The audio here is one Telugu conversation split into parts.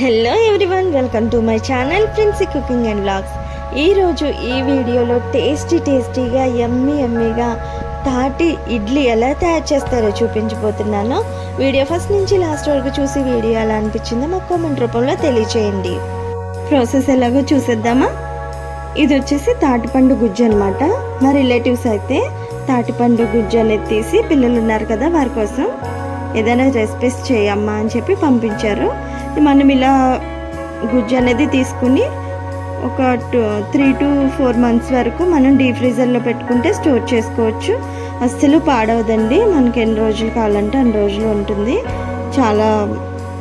Hello everyone welcome to my channel friends cooking and blogs ఈరోజు ఈ వీడియోలో టేస్టీ టేస్టీగా ఎమ్మి ఎమ్మిగా తాటి ఇడ్లీ ఎలా తయారు చేస్తారో చూపించబోతున్నాను. వీడియో ఫస్ట్ నుంచి లాస్ట్ వరకు చూసి వీడియో ఎలా అనిపించిందో మాకు కామెంట్ రూపంలో తెలియచేయండి. ప్రాసెస్ ఎలాగో చూసేద్దామా? ఇది వచ్చేసి తాటిపండు గుజ్జు అనమాట మా రిలేటివ్స్ అయితే తాటిపండు గుజ్జు అనేది తీసి పిల్లలు ఉన్నారు కదా వారి కోసం. ఏదైనా రెసిపీస్ చేయమ్మా అని చెప్పి పంపించారు. మనం ఇలా గుజ్జు అనేది తీసుకుని ఒక two three to four months వరకు మనం డీప్ ఫ్రీజర్లో పెట్టుకుంటే స్టోర్ చేసుకోవచ్చు. అస్సలు పాడవదండి. మనకి ఎన్ని రోజులు కావాలంటే అన్ని రోజులు ఉంటుంది. చాలా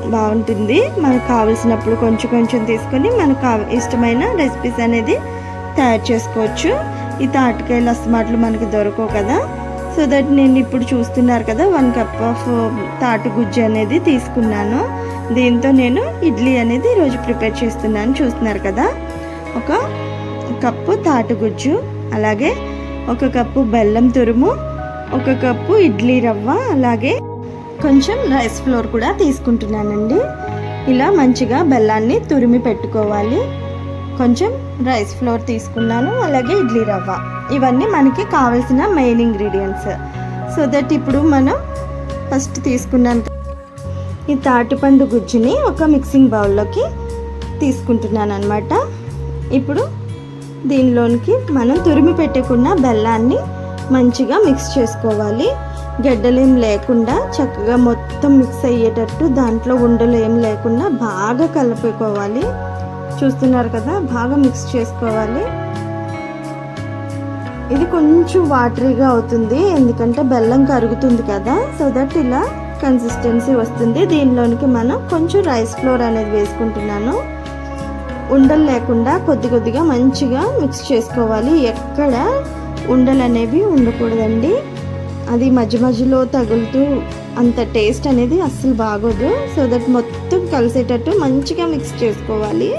బాగుంటుంది. మనకు కావలసినప్పుడు కొంచెం కొంచెం తీసుకొని మనకు కావ ఇష్టమైన రెసిపీస్ అనేది తయారు చేసుకోవచ్చు. ఈ తాటికాయలు అస్తమాటలు మనకి దొరకవు కదా. సో దట్ నేను ఇప్పుడు చూస్తున్నారు కదా వన్ కప్ ఆఫ్ తాటి గుజ్జు అనేది తీసుకున్నాను. దీంతో నేను ఇడ్లీ అనేది ఈరోజు ప్రిపేర్ చేస్తున్నాను. చూస్తున్నారు కదా? ఒక కప్పు తాటుగుజ్జు అలాగే ఒక కప్పు బెల్లం తురుము ఒక కప్పు ఇడ్లీ రవ్వ అలాగే కొంచెం రైస్ ఫ్లోర్ కూడా తీసుకుంటున్నానండి. ఇలా మంచిగా బెల్లాన్ని తురిమి పెట్టుకోవాలి. కొంచెం రైస్ ఫ్లోర్ తీసుకున్నాను అలాగే ఇడ్లీ రవ్వ. ఇవన్నీ మనకి కావాల్సిన మెయిన్ ఇంగ్రీడియంట్స్. సో దట్ ఇప్పుడు మనం ఫస్ట్ తీసుకున్నాను ఈ తాటిపండు గుజ్జుని ఒక మిక్సింగ్ బౌల్లోకి తీసుకుంటున్నాను అనమాట ఇప్పుడు దీనిలోనికి మనం తురిమి పెట్టుకున్న బెల్లాన్ని మంచిగా మిక్స్ చేసుకోవాలి. గడ్డలేం లేకుండా చక్కగా మొత్తం మిక్స్ అయ్యేటట్టు దాంట్లో ఉండలు ఏం లేకుండా బాగా కలుపుకోవాలి. చూస్తున్నారు కదా బాగా మిక్స్ చేసుకోవాలి. ఇది కొంచెం వాటరీగా అవుతుంది ఎందుకంటే బెల్లం కరుగుతుంది కదా. సో దట్ ఇలా కన్సిస్టెన్సీ వస్తుంది. దీనిలోనికి మనం కొంచెం రైస్ ఫ్లోర్ అనేది వేసుకుంటున్నాను. ఉండలు లేకుండా కొద్ది కొద్దిగా మంచిగా మిక్స్ చేసుకోవాలి. ఎక్కడ ఉండలు అనేవి ఉండకూడదండి. అది మధ్య మధ్యలో తగులుతూ అంత టేస్ట్ అనేది అస్సలు బాగోదు. సో దట్ మొత్తం కలిసేటట్టు మంచిగా మిక్స్ చేసుకోవాలి.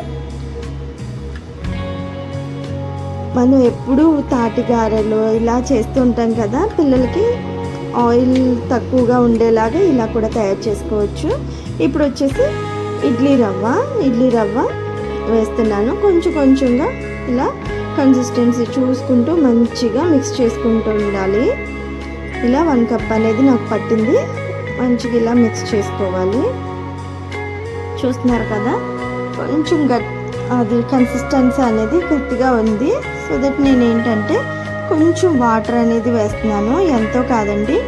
మనం ఎప్పుడు తాటిగారెలు ఇలా చేస్తూ ఉంటాం కదా పిల్లలకి. ఆయిల్ తక్కువగా ఉండేలాగా ఇలా కూడా తయారు చేసుకోవచ్చు. ఇప్పుడు వచ్చేసి ఇడ్లీ రవ్వ ఇడ్లీ రవ్వ వేస్తున్నాను. కొంచెం కొంచెంగా ఇలా కన్సిస్టెన్సీ చూసుకుంటూ మంచిగా మిక్స్ చేసుకుంటూ ఉండాలి. ఇలా వన్ కప్ అనేది నాకు పట్టింది. మంచిగా ఇలా మిక్స్ చేసుకోవాలి. చూస్తున్నారు కదా? కొంచెం గట్ అది కన్సిస్టెన్సీ అనేది గట్టిగా ఉంది. సో దట్ నేను ఏంటంటే కొంచెం వాటర్ అనేది వేస్తున్నాను. ఎంతో కాదండి.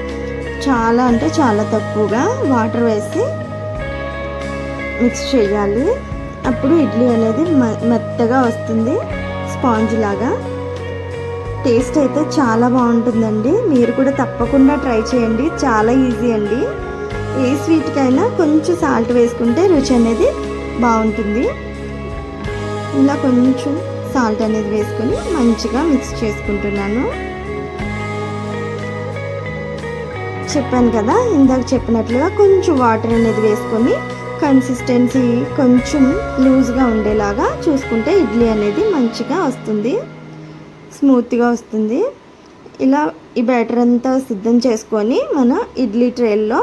చాలా అంటే చాలా తక్కువగా వాటర్ వేసి మిక్స్ చేయాలి. అప్పుడు ఇడ్లీ అనేది మెత్తగా వస్తుంది. స్పాంజ్ లాగా. టేస్ట్ అయితే చాలా బాగుంటుందండి. మీరు కూడా తప్పకుండా ట్రై చేయండి. చాలా ఈజీ అండి. ఏ స్వీట్కైనా కొంచెం సాల్ట్ వేసుకుంటే రుచి అనేది బాగుంటుంది. ఇలా కొంచెం సాల్ట్ అనేది వేసుకొని మంచిగా మిక్స్ చేసుకుంటున్నాను. చెప్పాను కదా ఇందాక చెప్పినట్లుగా కొంచెం వాటర్ అనేది వేసుకొని కన్సిస్టెన్సీ కొంచెం లూజ్గా ఉండేలాగా చూసుకుంటే ఇడ్లీ అనేది మంచిగా వస్తుంది. స్మూత్గా వస్తుంది. ఇలా ఈ బ్యాటర్ అంతా సిద్ధం చేసుకొని మన ఇడ్లీ ట్రేల్లో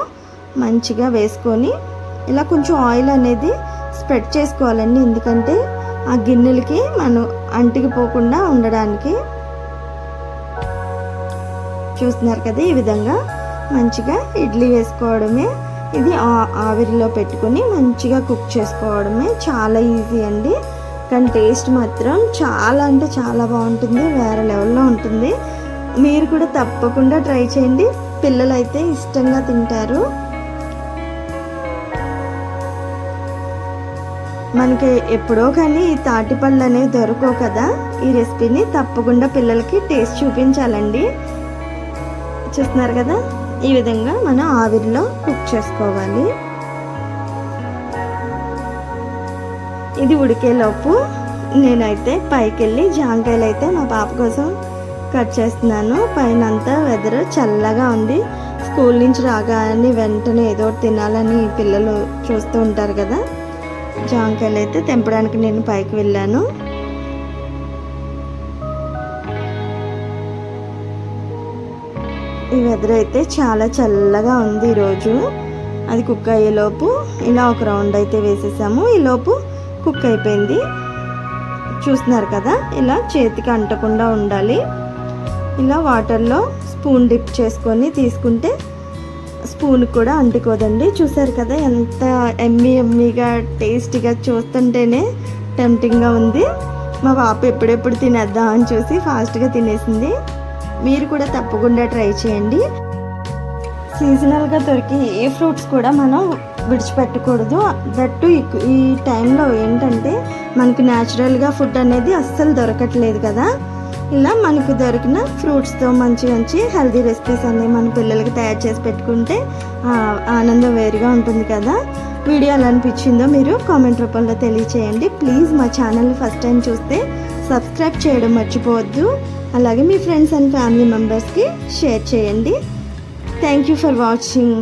మంచిగా వేసుకొని ఇలా కొంచెం ఆయిల్ అనేది స్ప్రెడ్ చేసుకోవాలండి. ఎందుకంటే ఆ గిన్నెలకి మనం అంటికి పోకుండా ఉండడానికి చూస్తున్నారు కదా ఈ విధంగా మంచిగా ఇడ్లీ వేసుకోవడమే. ఇది ఆవిరిలో పెట్టుకొని మంచిగా కుక్ చేసుకోవడమే చాలా ఈజీ అండి. కానీ టేస్ట్ మాత్రం చాలా అంటే చాలా బాగుంటుంది వేరే లెవెల్లో ఉంటుంది. మీరు కూడా తప్పకుండా ట్రై చేయండి. పిల్లలైతే ఇష్టంగా తింటారు. మనకి ఎప్పుడో కానీ ఈ తాటిపళ్ళు అనేవి దొరకవు కదా. ఈ రెసిపీని తప్పకుండా పిల్లలకి టేస్ట్ చూపించాలండి. చూస్తున్నారు కదా? ఈ విధంగా మనం ఆవిరిలో కుక్ చేసుకోవాలి. ఇది ఉడికేలోపు నేనైతే పైకి వెళ్ళి జాంకాయలు అయితే మా పాప కోసం కట్ చేస్తున్నాను. పైన అంతా వెదర్ చల్లగా ఉంది. స్కూల్ నుంచి రాగానే వెంటనే ఏదో తినాలని పిల్లలు చూస్తూ ఉంటారు కదా. జాంకాయలు అయితే తెంపడానికి నేను పైకి వెళ్ళాను. ఈ వెదర్ అయితే చాలా చల్లగా ఉంది ఈరోజు. అది కుక్ అయ్యేలోపు ఇలా ఒక రౌండ్ అయితే వేసేసాము. ఈలోపు కుక్ అయిపోయింది. చూస్తున్నారు కదా ఇలా చేతికి అంటకుండా ఉండాలి. ఇలా వాటర్లో స్పూన్ డిప్ చేసుకొని తీసుకుంటే స్పూన్ కూడా అంటుకోదండి. చూసారు కదా ఎంత ఎమ్మి ఎమ్మిగా టేస్టీగా చూస్తుంటేనే టెంప్టింగ్గా ఉంది. మా పాప ఎప్పుడెప్పుడు తినేద్దాం అని చూసి ఫాస్ట్గా తినేసింది. మీరు కూడా తప్పకుండా ట్రై చేయండి. సీజనల్గా దొరికే ఏ ఫ్రూట్స్ కూడా మనం విడిచిపెట్టకూడదు. దట్టు ఈ- ఈ టైంలో ఏంటంటే మనకు న్యాచురల్గా ఫుడ్ అనేది అస్సలు దొరకట్లేదు కదా. ఇలా మనకు దొరికిన ఫ్రూట్స్తో మంచి మంచి హెల్తీ రెసిపీస్ అన్నీ మన పిల్లలకి తయారు చేసి పెట్టుకుంటే ఆనందం వేరుగా ఉంటుంది కదా. వీడియో ఎలా అనిపించిందో మీరు కామెంట్ రూపంలో తెలియచేయండి. ప్లీజ్ మా ఛానల్ని ఫస్ట్ టైం చూస్తే సబ్స్క్రైబ్ చేయడం మర్చిపోవద్దు. అలాగే మీ ఫ్రెండ్స్ అండ్ ఫ్యామిలీ మెంబర్స్కి షేర్ చేయండి. Thank you for watching.